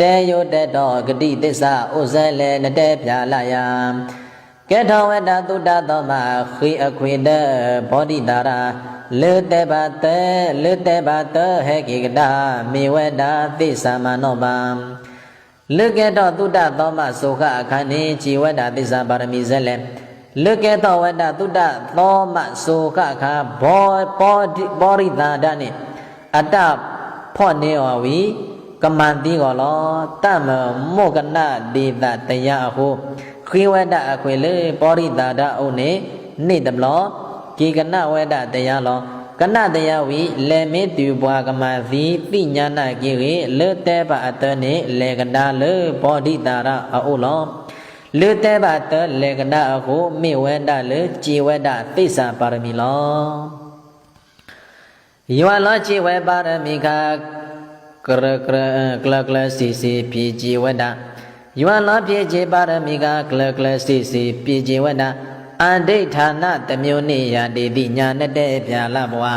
တဲယုတ်တတော်ဂတိသစ္စာဥဇဲလေနတဲပြလာယံကေထောဝတ္တသုတ္တသောမခိအခွေတဘောဓိတာရာလေတေဘတေလေတေဘတဟေကိကတာမေဝတ္တသိသမနောပံလေကေတောသုတ္တသောမဆိုခအခန္နေជីဝတ္တသစ္စာပါရမီဇက်လေလေကေတောဝတ္တသုတ္တသောမဆိုခအခါဘောဘောဓိဘောရိတာဒနိအတ္တဖော့နေဝဝီ ကမန္တိကောလောတမမောကနဒေသတရားဟုခေဝဒအခွေလေပောရိတာဒအုန်နေနေတဘလောကေကနဝဒတရားလောကနတရားဝီလေမေတူဘွားကမသီပိညာနာကေရေလေတေပအတနေလေကနာလေပောဓိတာရအုလောလေတေပတလေကနာအခုမေဝဒလေကြည်ဝဒသိစ္စာပါရမီလောယောလောကြည်ဝပါရမီခာ ကရကရကလကလစီစီပြေကြည်ဝဒယောလောပြေကြည်ပါရမီခာကလကလစီစီပြေကြည်ဝဒအန္တိဌာနတမျိုးနေရတေတိညာနဲ့တဲ့ပြာလဘွာ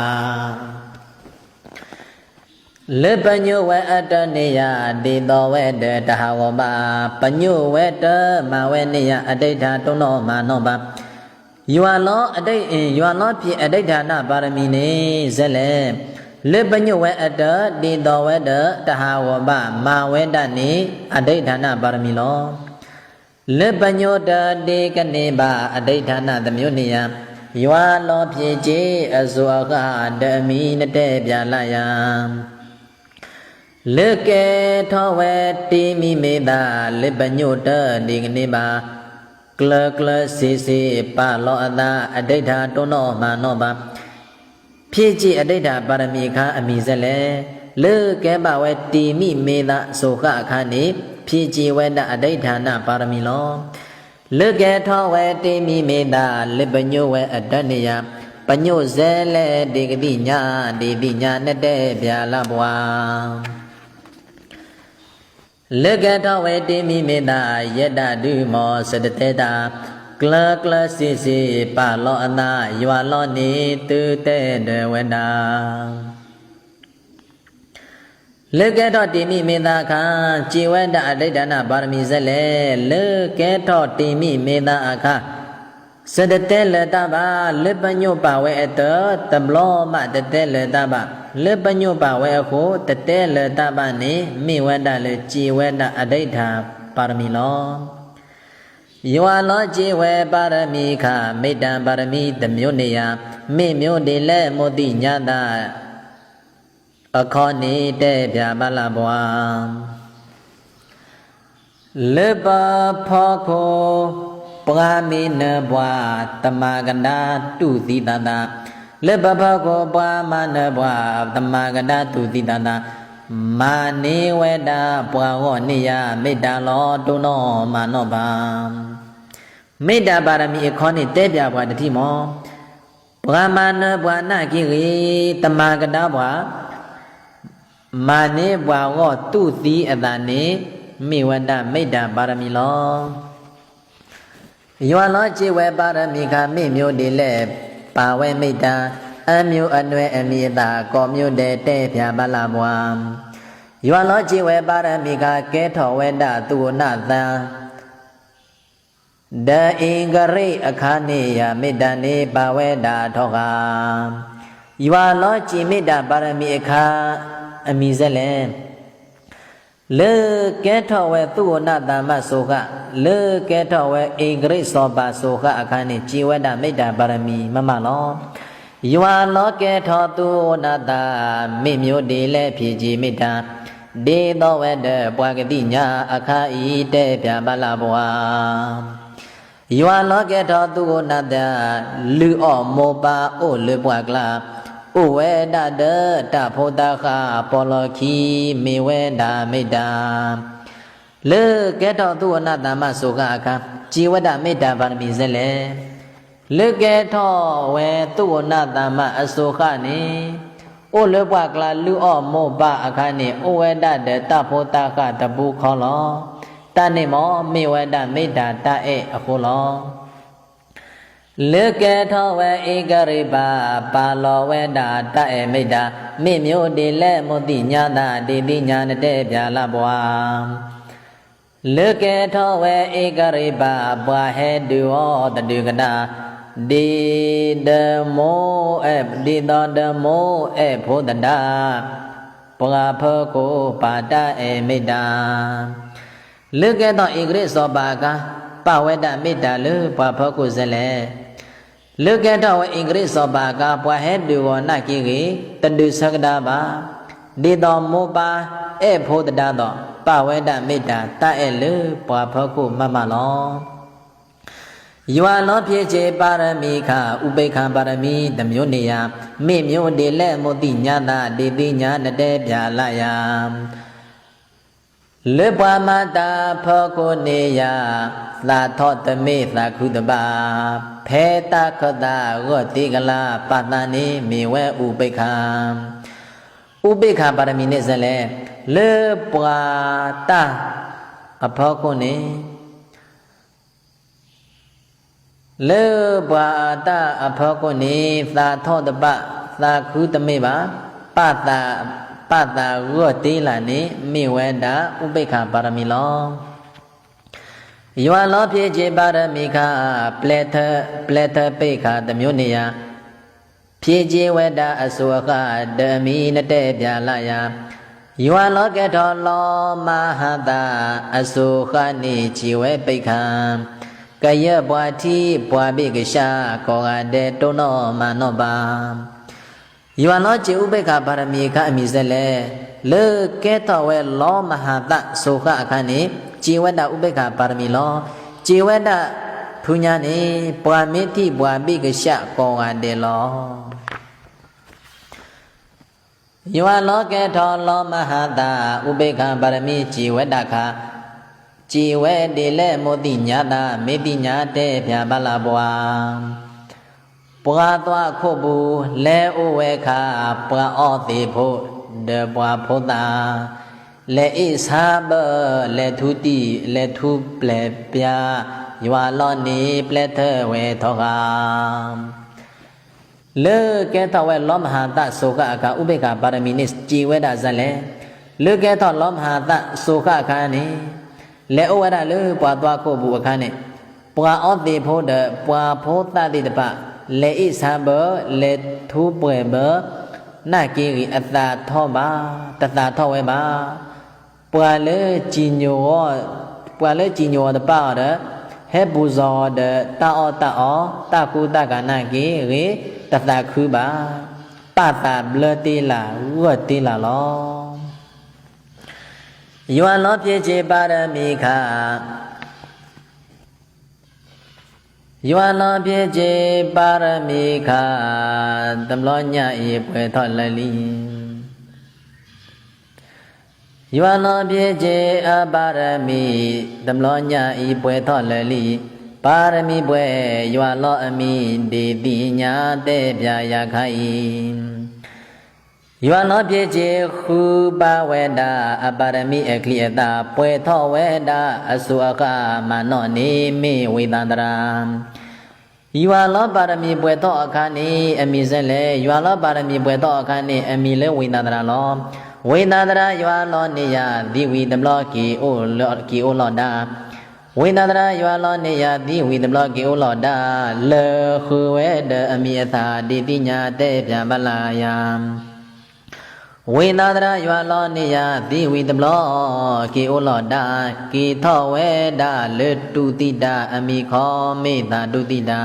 လေပညုဝေအတ္တနေယဒေသောဝေတတဟဝမပညုဝေတမဝေနေယအတိဋ္ဌတုံးတော်မာနောပါယွာလောအတိတ်ယွာလောဖြင့်အတိဋ္ဌာနပါရမီနေဇက်လေ လေပညုဝေအတ္တဒေသောဝေတတဟဝမမာဝေတနေအတိဋ္ဌာနပါရမီလောလေပညုတတေကနေပါအတိဋ္ဌာနသမျိုးနေယယွာလောဖြင့်ခြေအဇောကဓမီနတဲ့ပြလာယံလေကေထောဝေတိမိမေတာလေပညုတဒီကနေ့ပါကလကလစီစီပါလောအတာအဋိဋ္ဌာတွန်းတော်မာနောပါ ဖြည့်ကြည့်အဋိဋ္ဌာပါရမီခါအမိစက်လေလေကေပဝေတိမိမေတာဆိုခအခါနေဖြည့်ကြည့်ဝေတအဋိဋ္ဌာနပါရမီလောလေကေထောဝေတိမိမေတာလေပညုဝေအတ္တနေယပညုဇဲလေဒီကတိညာဒီတိညာနဲ့တဲ့ဗျာလဘွာလကထဝေတိမိမေတာယတတုမောစတတေတာ ကလကလစီစီပါလောအနာယွာလောနေတုတေတဝေတာလကထောတိမိမေတာခာជីဝတအဋိဋ္ဌာနပါရမီဇက်လေလကထောတိမိမေတာအခါစတတဲလတပါလပညုပဝေအတတဘလောမတတဲလတပါလပညုပဝေအခုတတဲလတပါနေမိဝဒလေជីဝဒအဋိဋ္ဌာပါရမီလော ယောလောជីဝေပါရမီခမေတ္တပါရမီတမျိုးနေယမိမျိုးဒီလဲမောတိညာတာအခောနေတဲ့ဗျာမလာဘွာလေပါဖောခိုပဂာမိနဘွာတမကန္တာတုတိတတာလေပဖကောပွာမနဘွာတမကန္တာတုတိတတာမာနေဝေတာပွာဟောနိယမေတ္တာလောတုံနောမာနောပါ မေတ္တာပါရမီအခေါနိတဲပြဘွာတတိမောပဂာမနဘွာနာကိရိတမကန္တာဘွာမာနေဘွာဟောတုတိအတနေမိဝဒမေတ္တာပါရမီလောယောလောจิဝေပါရမီခမိမျိုးဒီလဲပါဝဲမိတ္တာအမျိုးအနွယ်အမိတာကောမျိုးတဲ့တဲ့ဖြာပလာဘွာယောလောจิဝေပါရမီခကဲထောဝေဒသူနသံ ဒအင်္ဂရိအခါနေယမေတ္တနေပါဝေဒထောကယောလောจิမေတ္တာပါရမီအခါအမိစက်လဲလေကဲထောဝဲသူဝနတမဆိုခလေကဲထောဝဲအင်္ဂရိသောပါဆိုခအခန်းနေជីဝဒမေတ္တာပါရမီမမလောယွာလောကဲထောသူဝနတမိမျိုးဒီလဲဖြည်ကြည်မေတ္တာဒေသောဝဒပွားကတိညာအခါဤတဲ့ပြမလာဘွာ ယွာလောကဲထောသူဝနတလူအောမောပါအိုလေပွားကလာဥဝေဒတတဖောတခပောလခီမေဝေဒမေတ္တာလေကဲတော်သူဝနတမဆိုကအခါជីဝဒမေတ္တာပါရမီဇက်လေလေကဲတော်ဝေသူဝနတမအဆိုခနေဩလေပကလာလူအောမောပအခါနေဩဝေဒတတဖောတခတပုခောလော တနေမောမေဝေဒမေတ္တာတအဲအခုလောလေကေထောဝေဧကရိပါပါလောဝေတာတအေမိတာမိမျိုးတိလဲမုတိညာတာတိတိညာနတဲ့ပြာလဘွာလေကေထောဝေဧကရိပါဘွာဟေတုဟောတတုကနာဒီဓမောအဒီတော်ဓမောအဘောတတာပဂါဖောကိုပါတအေမိတာ လေကေသောဧကရိသောပါကပဝေတမိတာလေဘွာဖောကိုဇလေလုကေတဝအင်္ဂရိသောပါကပွားဟဲတူဝနာကိကေတတုသကတာပါဒီတော်မောပါဧဖို့တတသောပဝေဒမေတ္တာတအဲ့လေပွားဖောခုမမလောယောလောဖြစ်ချေပါရမီခဥပိ္ခပါရမီတမျိုးနေယမိမျိုးတေလက်မုတိညာတာဒေတိညာနတေပြာလယ လေပွားမတာဖောခုနေယသာထောတမေသာခုတပါဖေတခတရောတိကလာပတန်နေမေဝဲဥပိ္ခာဥပိ္ခာပါရမီနဲ့ဇလဲလေပွာတာအဖောခုနေလေပွာတာအဖောခုနေသာထောတပသာခုတမေပါပတာ ပတာရောတိလာနေမေဝဲတာဥပိ္ခာပါရမီလောယောလောဖြစ်ခြင်းပါရမိခပလက်ထပလက်ထပိခတမျိုးနေယဖြစ်ခြင်းဝဒအစုခဓမီနတဲ့ပြလာယယောလောကထောလောမဟာတာအစုခနိជីဝဲပိခံကယဘွာတိဘွာပိကရှာကောကတဲ့တုံနောမနောပါ ယောလောจิဥပိခပါရမိခအမိစလဲလေကဲတော်ဝဲလောမဟာတသုခအခဏိจีဝတ္တဥပိ္ပခပါရမီလောจีဝတ္တဖူညာနေပွာမိတိပွာပိကရှကောဝတေလောယောလောကေထောလောမဟာတာဥပိ္ပခပါရမီจีဝတ္တခจีဝဲတေလဲမောတိညာတာမေတိညာတဲ့ဖြာပလဘွာ ပွာသွားခုတ်ဘူးလဲဥဝဲခပွာဩတိဖို့တပွာဖို့တာလေဣသာဘလေထုတိလေထုပလေပြယွာလောနေပလက်ထဝေထောကလေကေတဝဲလောမဟာတသုခအခါဥပေက္ခပါရမီနိကြည်ဝဲတာဇလေလေကေတလောမဟာတသုခအခါနိလေဩဝရလေပွာသွားကိုဘူးအခါနိပွာဩတိဖို့တပွာဖို့တတိတပ လေဣသာဘလေထုပွေဘနာကိရိအတာထောပါတတာထောဝဲပါပွာလေကြည်ညိုပွာလေကြည်ညိုတပါရဟဲပူဇောတတာအောတာအောတာကုတကနာကေရေတတခုပါပတာဘလတိလာဝတ်တိလာလောယောလောပြေချေပါရမီခ ယောလောပြေချေပါရမီခသမလောညဤပွဲထောလလီယောနောပြေကျေအပါရမီသမလောညာဤပွဲထောလလီပါရမီပွဲယောလောအမိဒေတိညာတဲ့ပြာယခိုင် ယောနောပြေကျေခုပါဝေဒာအပါရမီအခလိယတာပွဲထောဝေဒာအစုအခမနောနေမိဝေသန္တရာယွာလောပါရမီပွဲတော်အခါနေအမိစလဲယွာလောပါရမီပွဲတော်အခါနေအမိလဲဝိသန္တရာလောဝိနာတရာယွာလောနေယသီဝီတမလောကီအိုလောကီအိုလောတာဝိနာတရာယွာလောနေယသီဝီတမလောကီအိုလောတာလေခုဝဲတအမိအသာတိတိညာတဲ့ပြပလာယံ ဝိနာတရာယွာလောနေယသီဝီတမလောကီအိုလောတာကီထောဝဲတာလေတုတိတာအမိခောမေတာတုတိတာ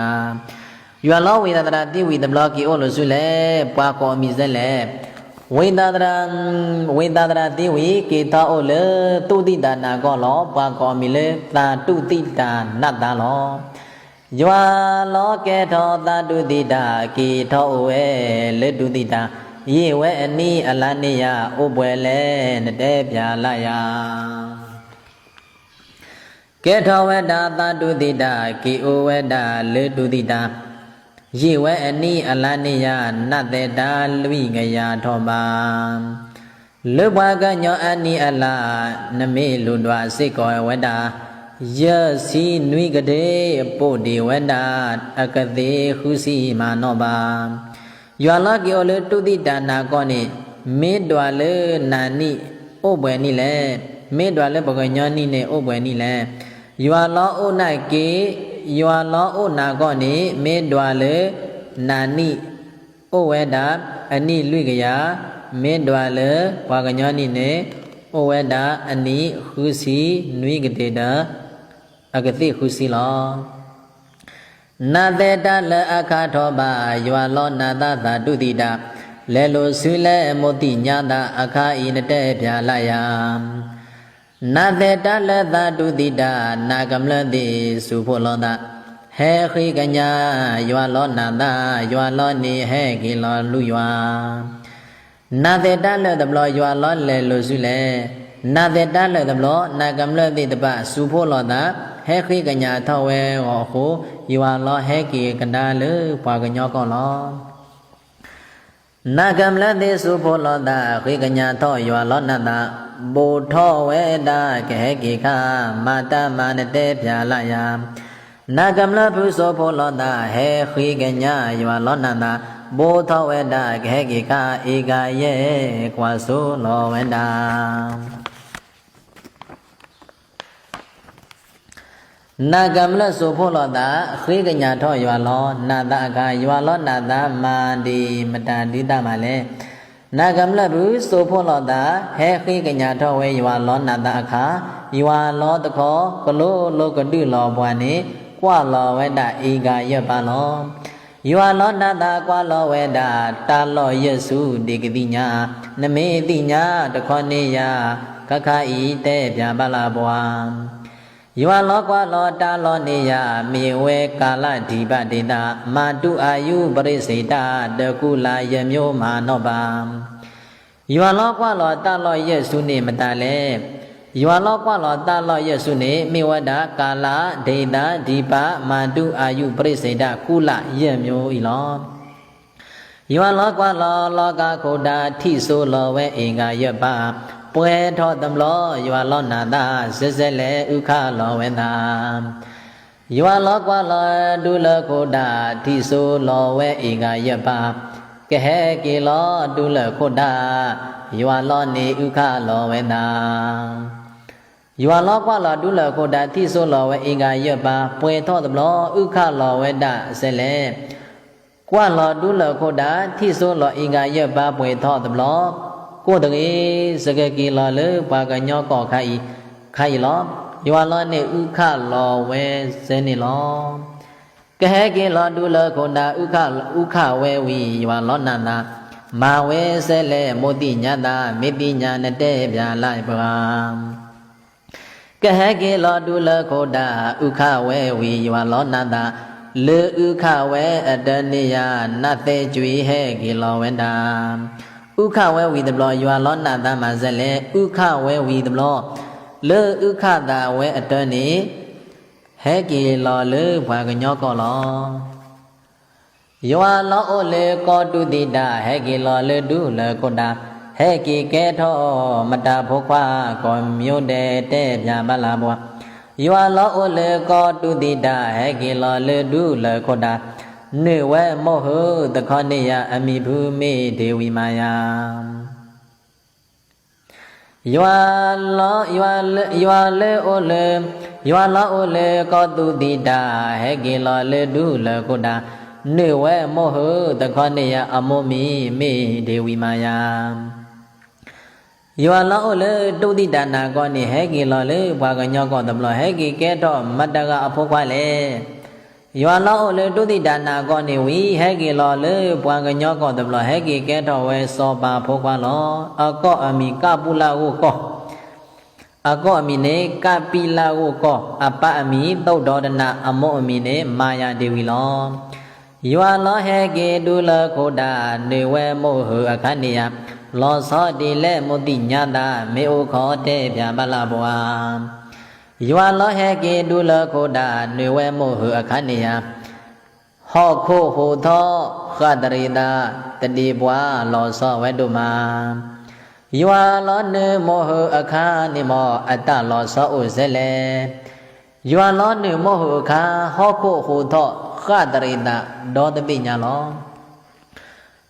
ယွာလောဝိနာတရာသီဝီတမလောကီအိုလောဆုလေပွားကောအမိဇဲလေဝိန္ဒတရံဝိန္ဒတရတိဝိကေသောဩလေတုတိတာနာကောလောပါကောမီလေသာတုတိတာနတ်တာလောယွာလောကေထောသာတုတိတာကေထောဝဲလေတုတိတာ ယေဝဲအနိအလနိယဥပွယ်လေနတေပြာလယကေထောဝဲတာသာတုတိတာကေဩဝဲတာလေတုတိတာယေဝအနိအလနိယနတ်တေတာလွိငယာထောပါလုဘကညောအနိအလနမေလူတွာစိတ်ကောဝတ္တာယစီနွိကတိပုတ်ဒီဝဒအကတိခုစီမာနောပါ ယွာလကေောလေတုတိတာနာကောနိမေတ္တဝလေနာနိဩဘွယ်နိလေမေတ္တဝလေဘဂညောနိနေဩဘွယ်နိလေယွာလောဩ၌ကေယွာလောဩနာကောနိမေတ္တဝလေနာနိဩဝေဒအနိလွိကယာမေတ္တဝလေဝါကညောနိနေဩဝေဒအနိခုစီနွိကတိတာအကတိခုစီလော နာတေတလအခါထောပါယွာလောနာတသာတုတိတာလဲလိုဆွေလဲမောတိညာတာအခါဤနတဲ့ပြာလာယနာတေတလသာတုတိတာနာကမလတိစုဖို့လောတာဟဲခိကညာယွာလောနာတာယွာလောနေဟဲကိလောလူယွာနာတေတလတဘလောယွာလောလဲလိုဆွေလဲ နာတေတလတဘလောနာကမလတိတပစုဖို့လောတာဟဲခိကညာထောဝဲဟောဟုယဝလောဟဲကိကန္တာလေပွာကညောကောလောနာကမ္လတိစုဖို့လောတာခိကညာထောယဝလောနတာဘူထောဝဲတာကဟဲကိခမာတမနတေပြာလယနာကမ္လဖုသောဖို့လောတာဟဲခိကညာယဝလောနတာ ဘူထောဝဲတာကဟဲကိခဧကယေကွာဆိုလောဝဲတာနာကမလဆိုဖို့လောတာခေကညာထောရွာလောနာတအကရွာလောနာတမာဒီမတာတိတမှာလဲနာကမလဘူးဆိုဖို့လောတာဟဲခေကညာထောဝဲရွာလောနာတအခါရွာလောတခောကလိုလောကတုလောဘွားနေကွာလောဝဲတာဧကရပါလော ယွာလောနာတာကွာလောဝေဒတာလောယစုဒီကတိညာနမေတိညာတခောနေယကခဤတဲ့ပြပါလာဘွားယောလောကွာလောတာလောနေယမေဝေကာလဓိပဒေတာမာတုအာယုပရိစေတာတကုလာယမျိုးမာနောပါယောလောကွာလောတာလောယေစုနေမတလဲ ယောလောကွာလောတာလောယေစုနေမေဝဒကာလဒေတာဓိပမာတုအာယုပရိစေတာကုလယမျိုးဤလောယောလောကွာလောလောကခုတာထိဆိုလောဝဲအင်္ဂါယပပွဲထောသမလောယွာလောနာတာဇဇလေဥခလောဝေတာယွာလောကွာလောဒုလခိုတာတိဆိုလောဝဲဧကယပကဟေကေလောဒုလခိုတာယွာလောနေဥခလောဝေတာ ယွာလောကွာလောဒုလခိုတာတိဆိုလောဝဲဧကယပပွဲထောသမလောဥခလောဝေတာဇလေကွာလောဒုလခိုတာတိဆိုလောဧကယပပွဲထောသမလောကိုတကေစကကေလာလေပါကညောကောခိုင်ခိုင်လောယောလောနေဥခလောဝဲစနေလောကဟကေလောဒုလခုန္တာဥခဥခဝဲဝီယောလောနန္တာမာဝဲဆဲလေမောတိညတာမေတိညာနတဲ့ပြာလိုက်ပါ ကဟကေလောဒုလခုန္တာဥခဝဲဝီယောလောနန္တာလေဥခဝဲအတနိယနတ်သေးကျွေဟဲကေလောဝန္တာဥခဝဲဝီတဘလောယွာလောနာတမဇက်လေဥခဝဲဝီတဘလောလေဥခတာဝဲအတွန်းနေဟဲကေလောလေဘွာကညောကောလောယွာလောအိုလေကောတုတိတာဟဲကေလောလေဒုလေကောတာ ဟဲကေကဲထောမတာဘုခွာကောမြို့တဲ့တဲ့ပြပါလာဘွာယွာလောအိုလေကောတုတိတာဟဲကေလောလေဒုလေကောတာနေဝဲမောဟုတခောနေယအမိဘူမေဒေဝီမာယယောလောယောလေယောလေအိုလေယောလောအိုလေကောတုတိတာဟေကေလောလေဒုလကုတာနေဝဲမောဟုတခောနေယအမောမိမေဒေဝီမာယ ယောလောအိုလေတုတိတာနာကောနေဟေကေလောလေဘွာကညောကောတဘလဟေကေကဲတော့မတ္တကအဖို့ခွာလေယောလောလေတုတိဒါနာကောနေဝီဟဲကေလောလေပွာကညောကောတဘလဟဲကေကဲတော်ဝဲစောပါဖိုးခွာလောအကောအမိကပုလာဟုကောအကောအမိနေကပိလာဟုကောအပအမိသုတ်တော်ဒနာအမောအမိနေမာယာဒေဝီလောယောလောဟဲကေဒုလခိုတာနေဝဲမို့ဟအခဏိယ လောသောတိလေမုတိညာတာမေဩခောတေဗျာပလဘွာယောလောဟေကေဒုလခိုတာနွေဝဲမို့ဟုအခဏိယဟောခိုဟူသောခတရိတာတတိဘွာလောသောဝဲတုမာယောလောနေမောဟုအခဏိမောအတ္တလောသောဥဇလေယွာလောနှမောဟုခာဟောခုဟူသောခတရိတဒောတပိညာလော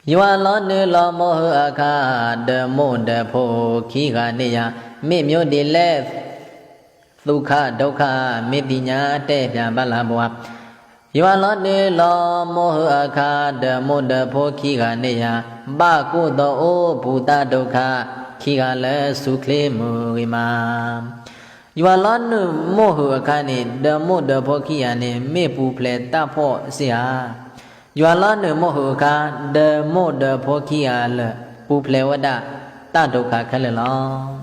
ယွာလောနုလောမောဟအခါဓမုတဖို့ခိခာနေယမေမြို့တိလက်ဒုက္ခဒုက္ခမေတ္တိညာတဲ့ပြန်ပါလာဘဝယွာလောနေလောမောဟအခါဓမုတဖို့ခိခာနေယပကုသောဩဘူတဒုက္ခခိခာလည်းစုခလေမူကိမာယွာလောနုမောဟအခါနေဓမုတဖို့ခိယာနေမေပူဖလေတဖို့စီဟာ ယောလောနုမောဟအခါဓမ္မတဖို့ခိယလပူဖလေဝဒတဒုက္ခခလလော